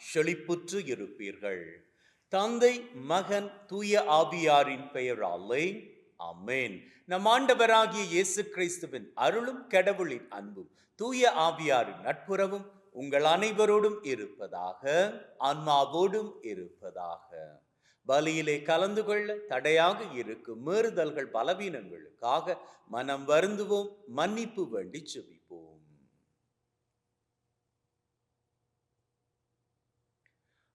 செழிப்புற்று இருப்பீர்கள். தந்தை மகன் தூய ஆவியாரின் பெயராலே அமேன் நம் ஆண்டவராகிய இயேசு கிறிஸ்துவின் அருளும் கடவுளின் அன்பும் தூய ஆவியாரின் நட்புறவும் உங்கள் அனைவரோடும் இருப்பதாக ஆன்மாவோடும் இருப்பதாக. பலியிலே கலந்து கொள்ள தடையாக இருக்கும் மீறுதல்கள் பலவீனங்களுக்காக மனம் வருந்துவோம் மன்னிப்பு வேண்டி செபிப்போம்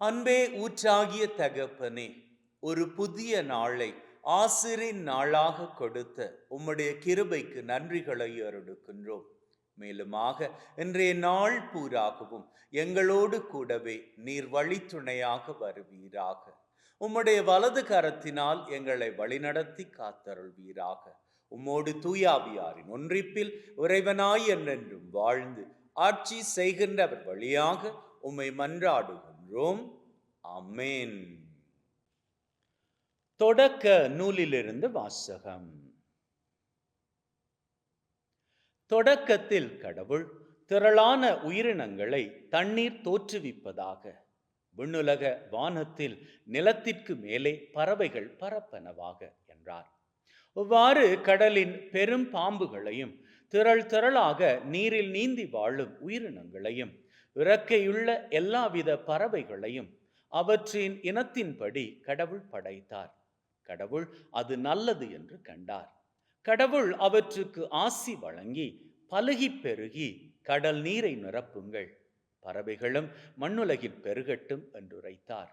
அன்பே ஊற்றாகிய தகப்பனே ஒரு புதிய நாளை ஆசிரின் நாளாக கொடுத்த உம்முடைய கிருபைக்கு நன்றிகளை அருடுக்கின்றோம் மேலுமாக இன்றைய நாள் பூராகவும் எங்களோடு கூடவே நீர் வழித்துணையாக வருவீராக. உம்முடைய வலது கரத்தினால் எங்களை வழிநடத்தி காத்தருள்வீராக. உம்மோடு தூயாவியாரின் ஒன்றிப்பில் இறைவனாய் என்றென்றும் வாழ்ந்து ஆட்சி செய்கின்றவர் வழியாக உம்மை மன்றாடுகின்றோம் அமேன் தொடக்க நூலிலிருந்து வாசகம். தொடக்கத்தில் கடவுள் திரளான உயிரினங்களை தண்ணீர் தோற்றுவிப்பதாக விண்ணுலக வானத்தில் நிலத்திற்கு மேலே பறவைகள் பரப்பனவாக என்றார். இவ்வாறு கடலின் பெரும் பாம்புகளையும் திரள் திரளாக நீரில் நீந்தி வாழும் உயிரினங்களையும் இறக்கையுள்ள எல்லாவித பறவைகளையும் அவற்றின் இனத்தின்படி கடவுள் படைத்தார். கடவுள் அது நல்லது என்று கண்டார். கடவுள் அவற்றுக்கு ஆசி வழங்கி பலுகி பெருகி கடல் நீரை நிரப்புங்கள். பறவைகளும் மண்ணுலகில் பெருகட்டும் என்றுரைத்தார்.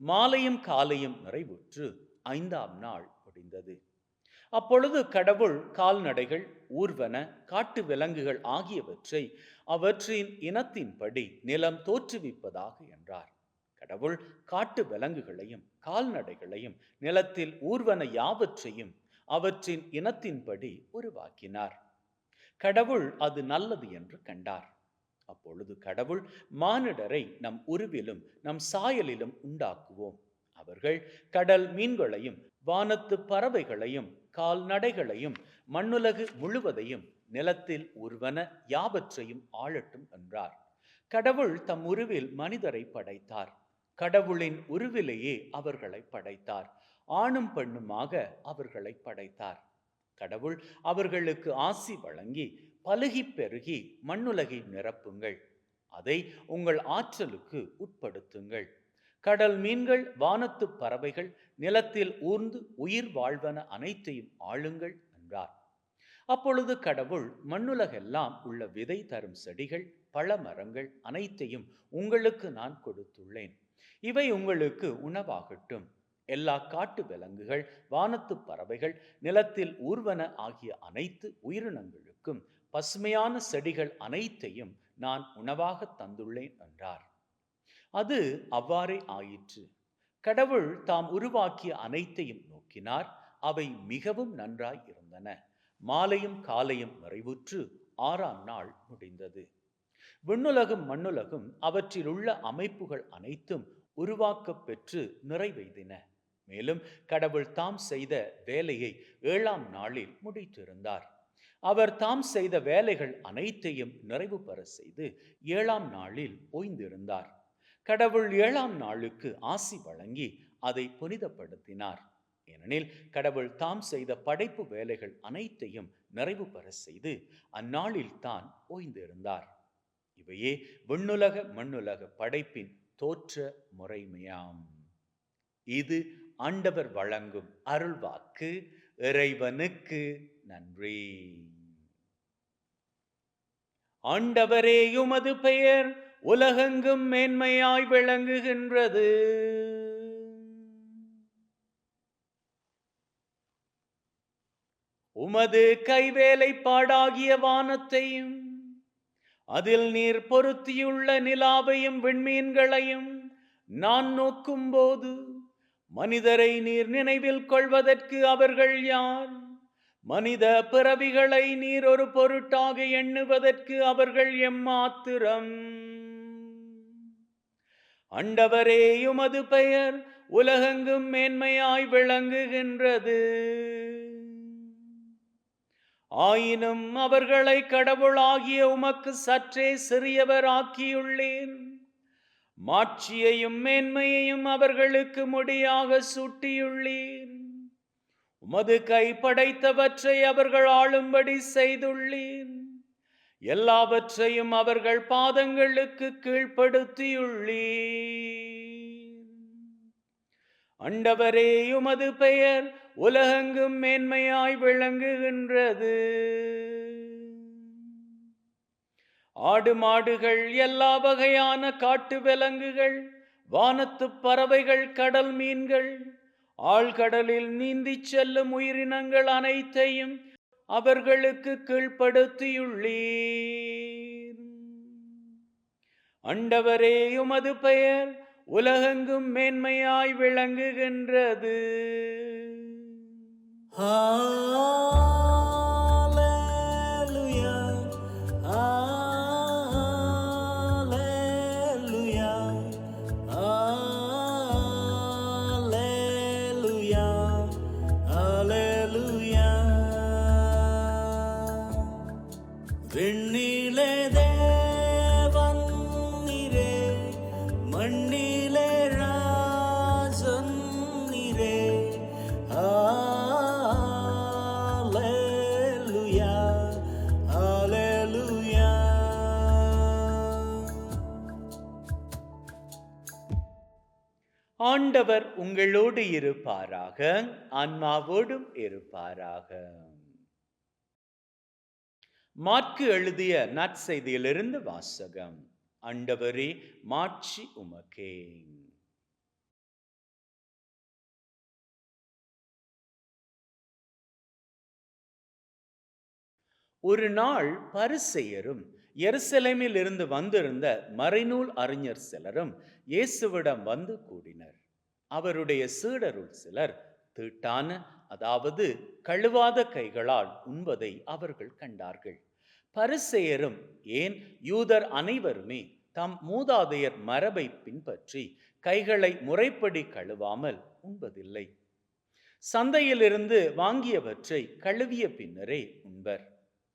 மாலையும் காலையும் நிறைவுற்று ஐந்தாம் நாள் முடிந்தது. அப்பொழுது கடவுள் கால்நடைகள் ஊர்வன காட்டு விலங்குகள் ஆகியவற்றை அவற்றின் இனத்தின்படி நிலம் தோற்றுவிப்பதாக என்றார். கடவுள் காட்டு விலங்குகளையும் கால்நடைகளையும் நிலத்தில் ஊர்வன யாவற்றையும் அவற்றின் இனத்தின்படி உருவாக்கினார். கடவுள் அது நல்லது என்று கண்டார். அப்பொழுது கடவுள் மானிடரை நம் உருவிலும் நம் சாயலிலும் உண்டாக்குவோம். அவர்கள் கடல் மீன்களையும் வானத்து பறவைகளையும் கால்நடைகளையும் மண்ணுலகு முழுவதையும் நிலத்தில் உருவன யாவற்றையும் ஆளட்டும் என்றார். கடவுள் தம் உருவில் மனிதரை படைத்தார். கடவுளின் உருவிலேயே அவர்களை படைத்தார். ஆணும் பெண்ணுமாக அவர்களை படைத்தார். கடவுள் அவர்களுக்கு ஆசி வழங்கி பலுகி பெருகி மண்ணுலகை நிரப்புங்கள். அதை உங்கள் ஆற்றலுக்கு உட்படுத்துங்கள். கடல் மீன்கள் வானத்து பறவைகள் நிலத்தில் ஊர்ந்து உயிர் வாழ்வன அனைத்தையும் ஆளுங்கள் என்றார். அப்பொழுது கடவுள் மண்ணுலகெல்லாம் உள்ள விதை தரும் செடிகள் பழ மரங்கள் அனைத்தையும் உங்களுக்கு நான் கொடுத்துள்ளேன். இவை உங்களுக்கு உணவாகட்டும். எல்லா காட்டு விலங்குகள் வானத்து பறவைகள் நிலத்தில் ஊர்வன ஆகிய அனைத்து உயிரினங்களுக்கும் பசுமையான செடிகள் அனைத்தையும் நான் உணவாக தந்துள்ளேன் என்றார். அது அவ்வாறே ஆயிற்று. கடவுள் தாம் உருவாக்கிய அனைத்தையும் நோக்கினார். அவை மிகவும் நன்றாய் இருந்தன. மாலையும் காலையும் நிறைவுற்று ஆறாம் நாள் முடிந்தது. விண்ணுலகும் மண்ணுலகும் அவற்றில் உள்ள அமைப்புகள் அனைத்தும் உருவாக்கப் பெற்று நிறைவெய்தின மேலும் கடவுள் தாம் செய்த வேலையை ஏழாம் நாளில் முடித்திருந்தார். அவர் தாம் செய்த வேலைகள் அனைத்தையும் நிறைவு பெற செய்து ஏழாம் நாளில் ஓய்ந்திருந்தார். கடவுள் ஏழாம் நாளுக்கு ஆசி வழங்கி அதை புனிதப்படுத்தினார். ஏனெனில் கடவுள் தாம் செய்த படைப்பு வேலைகள் அனைத்தையும் நிறைவு பெற செய்து அந்நாளில் தான் ஓய்ந்திருந்தார். இவையே விண்ணுலக மண்ணுலக படைப்பின் தோற்ற முறைமையாம். இது ஆண்டவர் வழங்கும் அருள்வாக்கு இறைவனுக்கு நன்றி. ஆண்டவரே உமது பெயர் உலகெங்கும் மேன்மையாய் விளங்குகின்றது. உமது கைவேலைப்பாடாகிய வானத்தையும் அதில் நீர் பொருத்தியுள்ள நிலாவையும் விண்மீன்களையும் நான் நோக்கும்போது மனிதரை நீர் நினைவில் கொள்வதற்கு அவர்கள் யார்? மனித பிறவிகளை நீர் ஒரு பொருட்டாக எண்ணுவதற்கு அவர்கள் எம்மாத்திரம்? அண்டவரே உமது பெயர் உலகெங்கும் மேன்மையாய் விளங்குகின்றது. ஆயினும் அவர்களை கடவுளாகிய உமக்கு சற்றே சிறியவராக்கியுள்ளேன். மாட்சியையும் மேன்மையையும் அவர்களுக்கு முடியாக சூட்டியுள்ளேன். உமது கை படைத்தவற்றை அவர்கள் ஆளும்படி செய்துள்ளேன். எல்லாவற்றையும் அவர்கள் பாதங்களுக்கு கீழ்ப்படுத்தியுள்ளீர். அண்டவரே உமது பெயர் உலகெங்கும் மேன்மையாய் விளங்குகின்றது. ஆடு மாடுகள் எல்லா வகையான காட்டு விலங்குகள் வானத்து பறவைகள் கடல் மீன்கள் ஆழ்கடலில் நீந்திச் செல்லும் உயிரினங்கள் அனைத்தையும் அவர்களுக்கு கீழ்ப்படுத்தியுள்ளீர். அண்டவரே உமது பெயர் உலகெங்கும் மேன்மையாய் விளங்குகின்றது. ஆ. ஆண்டவர் உங்களோடு இருப்பாராக ஆன்மாவோடும் இருப்பாராக. மாற்கு எழுதிய நற்செய்தியிலிருந்து வாசகம் ஆண்டவரே மாட்சி உமக்கே. ஒரு நாள் பரிசெயரும் எருசலேமில் இருந்து வந்திருந்த மறைநூல் அறிஞர் சிலரும் இயேசுவிடம் வந்து கூடினர். அவருடைய சீடருள் சிலர் தீட்டான அதாவது கழுவாத கைகளால் உண்பதை அவர்கள் கண்டார்கள். பரிசெயரும் ஏன் யூதர் அனைவருமே தம் மூதாதையர் மரபை பின்பற்றி கைகளை முறைப்படி கழுவாமல் உண்பதில்லை? சந்தையிலிருந்து வாங்கியவற்றை கழுவிய பின்னரே உண்பர்.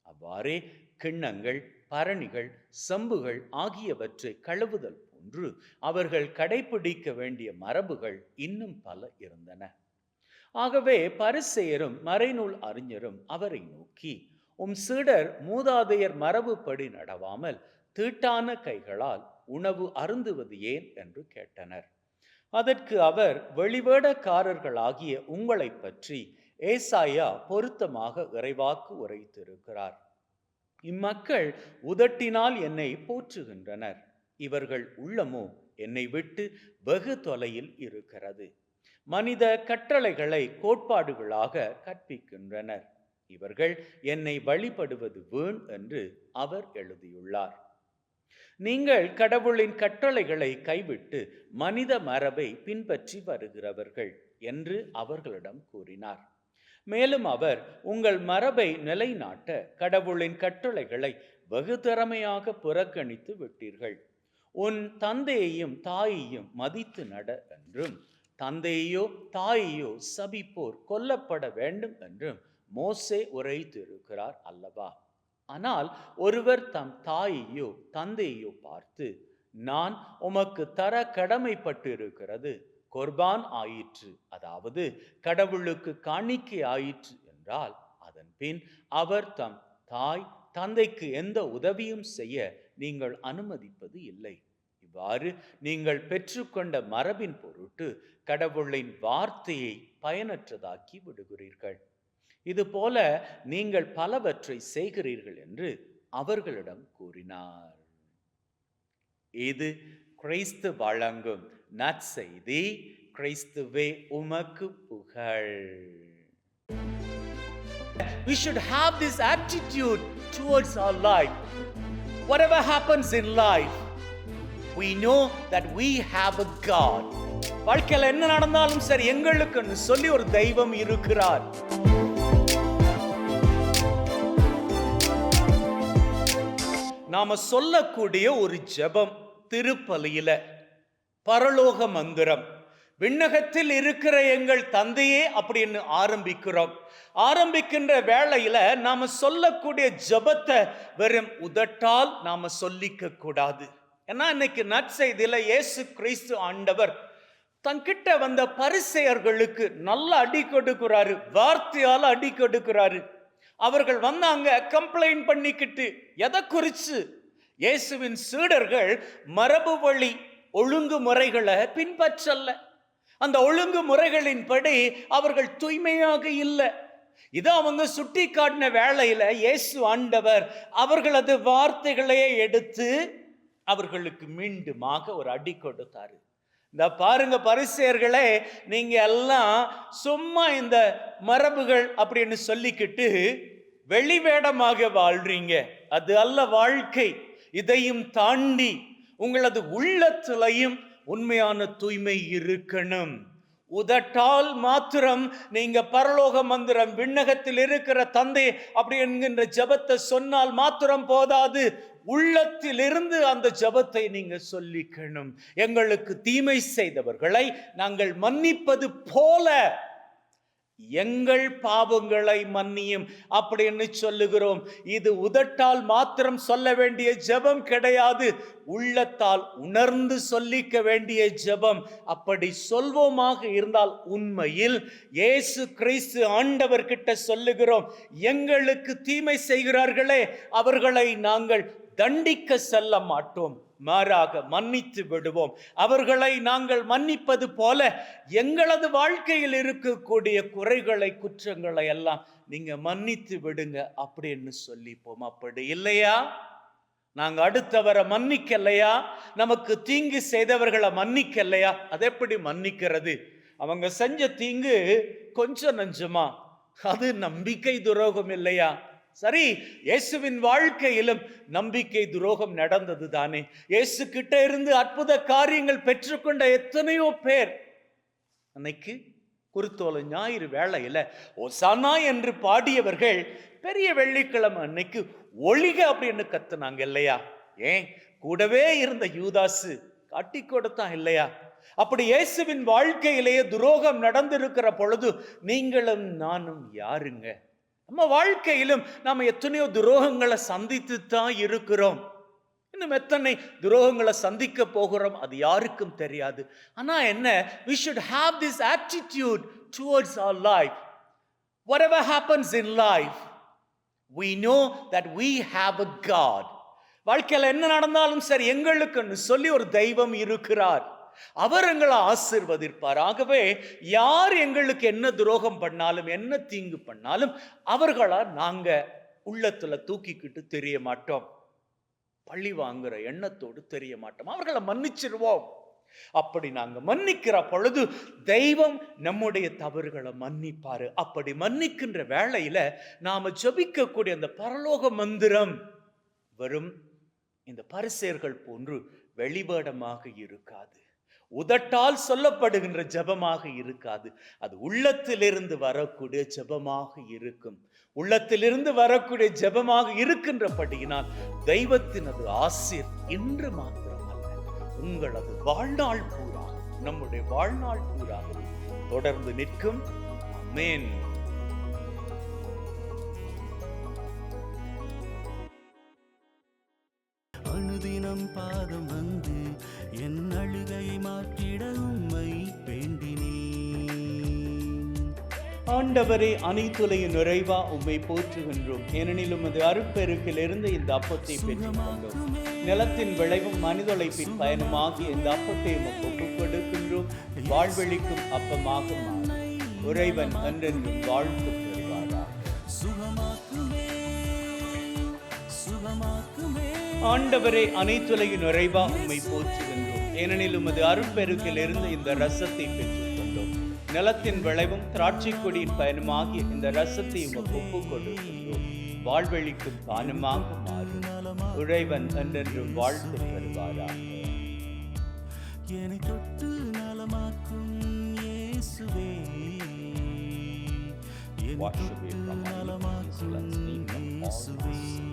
அவ்வாறே கிண்ணங்கள் பரணிகள் செம்புகள் ஆகியவற்றை கழுவுதல் போன்று அவர்கள் கடைபிடிக்க வேண்டிய மரபுகள் இன்னும் பல இருந்தன. ஆகவே பரிசெயரும் மறைநூல் அறிஞரும் அவரை நோக்கி உம் சீடர் மூதாதையர் மரபுப்படி நடவாமல் தீட்டான கைகளால் உணவு அருந்துவது ஏன்? என்று கேட்டனர். அதற்கு அவர் வெளிவேடக்காரர்களாகிய உங்களைப் பற்றி ஏசாயா பொருத்தமாக இறைவாக்கு உரைத்திருக்கிறார். இம்மக்கள் உதட்டினால் என்னை போற்றுகின்றனர். இவர்கள் உள்ளமோ என்னை விட்டு வெகு தொலையில் இருக்கிறது. மனித கட்டளைகளை கோட்பாடுகளாக கற்பிக்கின்றனர். இவர்கள் என்னை வழிபடுவது வீண் என்று அவர் எழுதியுள்ளார். நீங்கள் கடவுளின் கட்டளைகளை கைவிட்டு மனித மரபை பின்பற்றி வருகிறவர்கள் என்று அவர்களிடம் கூறினார். மேலும் அவர் உங்கள் மரபை நிலைநாட்ட கடவுளின் கட்டளைகளை வெகு திறமையாக புறக்கணித்து விட்டீர்கள். உன் தந்தையையும் தாயையும் மதித்து நட என்றும் தந்தையோ தாயையோ சபிப்போர் கொல்லப்பட வேண்டும் என்றும் மோசே உரைத்திருக்கிறார் அல்லவா? ஆனால் ஒருவர் தம் தாயையோ தந்தையோ பார்த்து நான் உமக்கு தர கடமைப்பட்டிருக்கிறது. கொர்பான் ஆயிற்று. அதாவது கடவுளுக்கு காணிக்கை ஆயிற்று என்றால் அதன் பின் அவர் தம் தாய் தந்தைக்கு எந்த உதவியும் செய்ய நீங்கள் அனுமதிப்பது இல்லை. இவ்வாறு நீங்கள் பெற்றுக்கொண்ட மரபின் பொருட்டு கடவுளின் வார்த்தையை பயனற்றதாக்கி விடுகிறீர்கள். இதுபோல நீங்கள் பலவற்றை செய்கிறீர்கள் என்று அவர்களிடம் கூறினார். இது கிறிஸ்து வழங்கும் நற்செய்தி கிறிஸ்துவே உமக்கு புகழ் We should have this attitude towards our life. Whatever happens in life, we know that we have a God. வாழ்க்கையில் என்ன நடந்தாலும் சரி எங்களுக்குன்னு சொல்லி ஒரு தெய்வம் இருக்கிறார் நாம சொல்லக்கூடிய ஒரு ஜெபம் திருப்பலியில பரலோக மந்திரம். விண்ணகத்தில் இருக்கிற எங்கள் தந்தையே அப்படின்னு ஆரம்பிக்கிறோம். ஆரம்பிக்கின்ற வேளையில நாம சொல்லக்கூடிய ஜெபத்தை வெறும் உதட்டால் நாம சொல்லிக்க கூடாது. ஏன்னா இன்னைக்கு நற்செய்தியில இயேசு கிறிஸ்து ஆண்டவர் தங்கிட்ட வந்த பரிசெயர்களுக்கு நல்ல அடி கொடுக்கிறாரு வார்த்தையால் அடி கொடுக்கிறாரு. அவர்கள் வந்தாங்க கம்ப்ளைண்ட் பண்ணிக்கிட்டு எதை குறிச்சு இயேசுவின் சீடர்கள் மரபு வழி ஒழுங்குமுறைகளை பின்பற்றல. அந்த ஒழுங்குமுறைகளின்படி அவர்கள் தூய்மையாக இல்லை. இதை அவங்க சுட்டி காட்டின வேளையில இயேசு ஆண்டவர் அவர்களது வார்த்தைகளையே எடுத்து அவர்களுக்கு மீண்டுமாக ஒரு அடி கொடுத்தாரு. இந்த பாருங்க பரிசெயர்களே நீங்க எல்லாம் சும்மா இந்த மரபுகள் அப்படின்னு சொல்லிக்கிட்டு வெளிவேடமாக வாழ்றீங்க. அது அல்ல வாழ்க்கை. இதையும் தாண்டி உங்களது உள்ளத்திலையும் உண்மையான தூய்மை இருக்கணும். உதட்டால் மாத்திரம் நீங்க பரலோக மந்திரம் விண்ணகத்தில் இருக்கிற தந்தை அப்படி என்கின்ற ஜெபத்தை சொன்னால் மாத்திரம் போதாது. உள்ளத்திலிருந்து அந்த ஜெபத்தை நீங்க சொல்லிக்கணும். எங்களுக்கு தீமை செய்தவர்களை நாங்கள் மன்னிப்பது போல எங்கள் பாவங்களை மன்னியும் அப்படின்னு சொல்லுகிறோம். இது உதட்டால் மாத்திரம் சொல்ல வேண்டிய ஜெபம் கிடையாது. உள்ளத்தால் உணர்ந்து சொல்லிக்க வேண்டிய ஜெபம். அப்படி சொல்வோமாக இருந்தால் உண்மையில் இயேசு கிறிஸ்து ஆண்டவர்கிட்ட சொல்லுகிறோம். எங்களுக்கு தீமை செய்கிறார்களே அவர்களை நாங்கள் தண்டிக்க செல்ல மாட்டோம். மாறாக மன்னித்து விடுவோம். அவர்களை நாங்கள் மன்னிப்பது போல எங்களது வாழ்க்கையில் இருக்கக்கூடிய குறைகளை குற்றங்களை எல்லாம் நீங்க மன்னித்து விடுங்க அப்படின்னு சொல்லிப்போம். அப்படி இல்லையா? நாங்க அடுத்தவரை மன்னிக்கலையா? நமக்கு தீங்கு செய்தவர்களை மன்னிக்கலையா? அதை எப்படி மன்னிக்கிறது? அவங்க செஞ்ச தீங்கு கொஞ்சம் நஞ்சமா? அது நம்பிக்கை துரோகம் இல்லையா? சரி இயேசுவின் வாழ்க்கையிலும் நம்பிக்கை துரோகம் நடந்தது தானே. இயேசு கிட்ட இருந்து அற்புத காரியங்கள் பெற்றுக்கொண்ட எத்தனையோ பேர். அன்னைக்கு குருத்தோல ஞாயிறு வேளையில் ஒசானா என்று பாடியவர்கள் பெரிய வெள்ளிக்கிழமை அன்னைக்கு ஒளிக அப்படின்னு கத்துனாங்க இல்லையா? ஏன்? கூடவே இருந்த யூதாசு காட்டி கொடுத்தான் இல்லையா? அப்படி இயேசுவின் வாழ்க்கையிலேயே துரோகம் நடந்திருக்கிற பொழுது நீங்களும் நானும் யாருங்க? நம்ம வாழ்க்கையிலும் நாம் எத்தனையோ துரோகங்களை சந்தித்து தான் இருக்கிறோம். இன்னும் எத்தனை துரோகங்களை சந்திக்க போகிறோம் அது யாருக்கும் தெரியாது. ஆனால் என்ன we should have this attitude attitude our life whatever happens in life we know that we have a God வாழ்க்கையில் என்ன நடந்தாலும் சரி எங்களுக்குன்னு சொல்லி ஒரு தெய்வம் இருக்கிறார். அவர் எங்களை ஆசிர்வதிப்பார். ஆகவே யார் எங்களுக்கு என்ன துரோகம் பண்ணாலும் என்ன தீங்கு பண்ணாலும் அவர்களால் நாங்க உள்ளத்துல தூக்கிக்கிட்டு தெரிய மாட்டோம். பழி வாங்குற எண்ணத்தோடு தெரிய மாட்டோம். அவர்களை மன்னிச்சிருவோம். அப்படி நாங்கள் மன்னிக்கிற பொழுது தெய்வம் நம்முடைய தவறுகளை மன்னிப்பாரு. அப்படி மன்னிக்கின்ற வேளையில நாம ஜபிக்கக்கூடிய அந்த பரலோக மந்திரம் வெறும் இந்த பரிசேர்கள் போன்று வெளிவேடமாக இருக்காது. உதட்டால் சொல்லப்படுகின்ற ஜெபமாக இருக்காது. அது உள்ளத்திலிருந்து வரக்கூடிய ஜெபமாக இருக்கும். உள்ளத்திலிருந்து வரக்கூடிய ஜெபமாக இருக்கின்றபடியினால் தெய்வத்தினது ஆசிர் இன்று மாத்திரமல்ல உங்களது வாழ்நாள் பூரா நம்முடைய வாழ்நாள் பூரா தொடர்ந்து நிற்கும். மேன் பாதம் வந்து என் அழுகையை மாற்றிட உம்மை வேண்டினேன். ஆண்டவரே அனைத்துலையும் நிறைவா உம்மை போற்றுகின்றோம். ஏனெனில் உமது அருட்பெருக்கிலிருந்து இந்த அப்பத்தை பெற்றுக்கொண்டோம். நிலத்தின் விளைவும் மனிதொழைப்பின் பயனுமாகி இந்த அப்பத்தை உமக்கு ஒப்புக் கொடுக்கின்றோம் வாழ்வெளிக்கும் அப்பமாக மாறும் உறைவன் என்றென்றும் வாழ்த்து ஆண்டவரே அனைத்துலகின் நிறைவா உம்மை போற்றுகின்றோம். ஏனெனில் உமது அருட்பெருக்கிலிருந்து இந்த ரசத்தை பெற்றுக்கொண்டோம். நிலத்தின் விளைவும் திராட்சை கொடியின் பயனுமாகிய இந்த ரசத்தை உமக்கு ஒப்புக் கொடுக்கின்றோம் வாழ்வெளிக்கும் பானமாக மாறும். உறைவன் என்றென்றும் வாழ்த்து பெறுவாராக தொட்டு நலமாக்கும் இயேசுவே. Wash away தொட்டு from all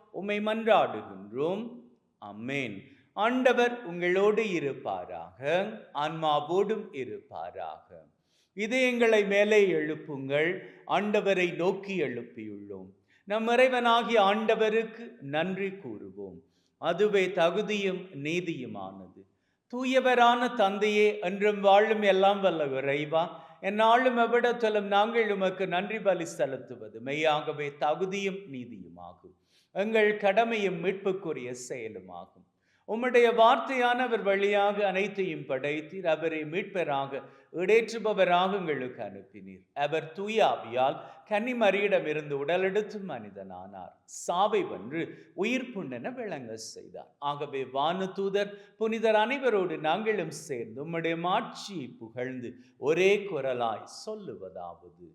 உம்மை மன்றாடுகின்றோம். அம்மேன் ஆண்டவர் உங்களோடு இருப்பாராக. ஆன்மாவோடும் இருப்பாராக. இதயங்களை மேலே எழுப்புங்கள். ஆண்டவரை நோக்கி எழுப்பியுள்ளோம். நம் இறைவனாகிய ஆண்டவருக்கு நன்றி கூறுவோம். அதுவே தகுதியும் நீதியுமானது. தூயவரான தந்தையே என்றும் வாழும் எல்லாம் வல்ல இறைவா என்னாலும் எவ்விடத்திலும் நாங்கள் உமக்கு நன்றி பலி செலுத்துவது மெய்யாகவே தகுதியும் நீதியுமாகும். எங்கள் கடமையும் மீட்புக்குரிய செயலுமாகும். உம்முடைய வார்த்தையானவர் வழியாக அனைத்தையும் படைத்தீர். அவரை மீட்பராக இடேற்றுபவராக எங்களுக்கு அனுப்பினீர். அவர் தூயாவியால் கன்னிமரியிடமிருந்து உடலெடுத்து மனிதனானார். சாவை வென்று உயிர் புண்ணென விளங்க செய்தார். ஆகவே வானு தூதர் புனிதர் அனைவரோடு நாங்களும் சேர்ந்து உம்முடைய மாட்சியை புகழ்ந்து ஒரே குரலாய் சொல்லுவதாவது.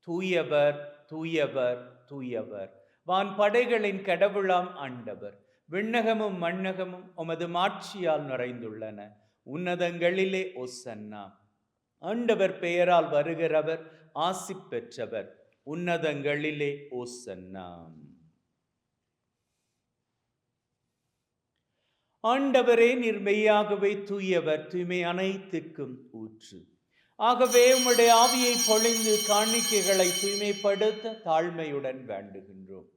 தூயவர் தூயவர் தூயவர். வான் படைகளின் கடவுளாம் ஆண்டவர். விண்ணகமும் மண்ணகமும் உமது மாட்சியால் நிறைந்துள்ளன. உன்னதங்களிலே ஒசன்னா. ஆண்டவர் பெயரால் வருகிறவர் ஆசி பெற்றவர். உன்னதங்களிலே ஓசன்னா ஆண்டவரே நிர்மையாகவே தூயவர் தூய்மை அனைத்துக்கும் ஊற்று. ஆகவே உம்முடைய ஆவியை பொழிந்து காணிக்கைகளை தூய்மைப்படுத்த தாழ்மையுடன் வேண்டுகின்றோம்.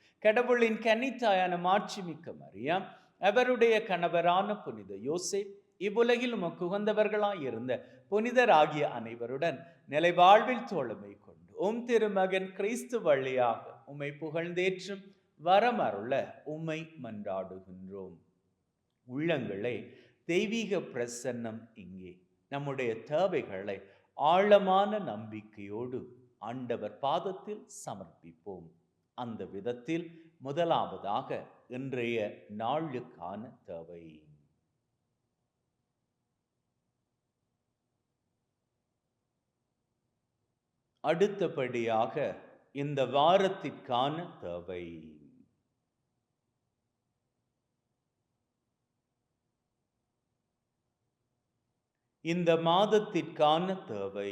கடவுளின் கனித்தாயான மாட்சிமிக்க மரியாம் அவருடைய கணவரான புனித யோசேப் இவ்வுலகில் உமக்கு உகந்தவர்களாய் இருந்த புனிதராகிய அனைவருடன் நிலைவாழ்வில் தோழமை கொண்டு உம் திருமகன் கிறிஸ்து வழியாக உம்மை புகழ்ந்தேற்றும் வரமருள உம்மை மன்றாடுகின்றோம். உள்ளங்களே தெய்வீக பிரசன்னம் இங்கே. நம்முடைய தேவைகளை ஆழமான நம்பிக்கையோடு ஆண்டவர் பாதத்தில் சமர்ப்பிப்போம். அந்த விதத்தில் முதலாவதாக இன்றைய நாளுக்கான தேவை. அடுத்தபடியாக இந்த வாரத்திற்கான தேவை. இந்த மாதத்திற்கான தேவை.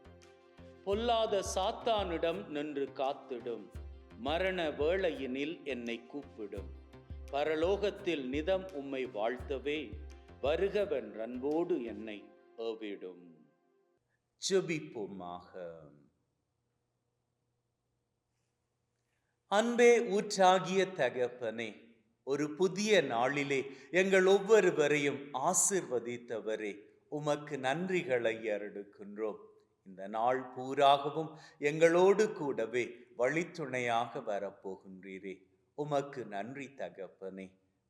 பொல்லாத சாத்தானிடம் நின்று காத்திடும். மரண வேளையினில் என்னை கூப்பிடும். பரலோகத்தில் நிதம் உம்மை வாழ்த்தவே வருகவன் அன்போடு என்னை ஏவிடும். ஜெபிப்போமாக. அன்பே ஊற்றாகிய தகப்பனே ஒரு புதிய நாளிலே எங்கள் ஒவ்வொருவரையும் ஆசிர்வதித்தவரே உமக்கு நன்றிகளை எடுக்கின்றோம் இந்த நாள் பூராகவும் எங்களோடு கூடவே வழித்துணையாக வரப்போகின்றீரே. உமக்கு நன்றி தகப்பனே.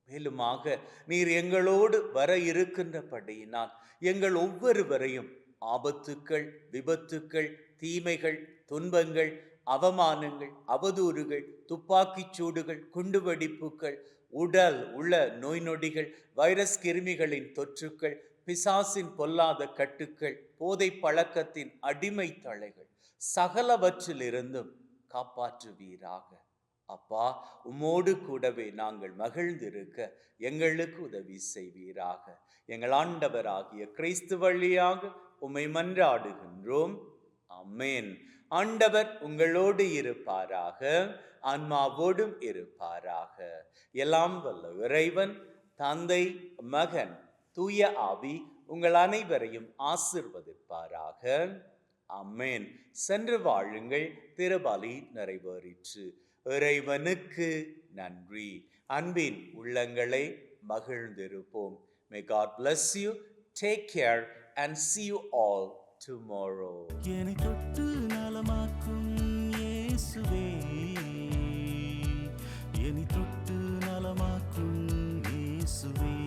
மேலுமாக நீர் எங்களோடு வர இருக்கின்றபடியினால் எங்கள் ஒவ்வொருவரையும் ஆபத்துக்கள் விபத்துக்கள் தீமைகள் துன்பங்கள் அவமானங்கள் அவதூறுகள் துப்பாக்கிச் சூடுகள் குண்டுவெடிப்புகள் உடல் உள நோய் நொடிகள் வைரஸ் கிருமிகளின் தொற்றுக்கள் பிசாசின் பொல்லாத கட்டுக்கள் போதை பழக்கத்தின் அடிமை தளைகள் சகலவற்றிலிருந்தும் காப்பாற்றுவீராக. அப்பா உம்மோடு கூடவே நாங்கள் மகிழ்ந்திருக்க எங்களுக்கு உதவி செய்வீராக. எங்கள் ஆண்டவராகிய கிறிஸ்து வழியாக உம்மை மன்றாடுகின்றோம். அம்மேன் ஆண்டவர் உங்களோடு இருப்பாராக ஆன்மாவோடும் இருப்பாராக. எல்லாம் வல்ல இறைவன் தந்தை மகன் தூய ஆவி உங்கள் அனைவரையும் ஆசிர்வதிப்பாராக. அம்மேன் சென்று வாழுங்கள் திருபலி நிறைவேறிற்று. இறைவனுக்கு நன்றி. அன்பின் உள்ளங்களை மகிழ்ந்திருப்போம். May God bless you take care and see you all tomorrow என்னை தொட்டு நலமாக்கும் இயேசுவே. என்னை தொட்டு நலமாக்கும் இயேசுவே.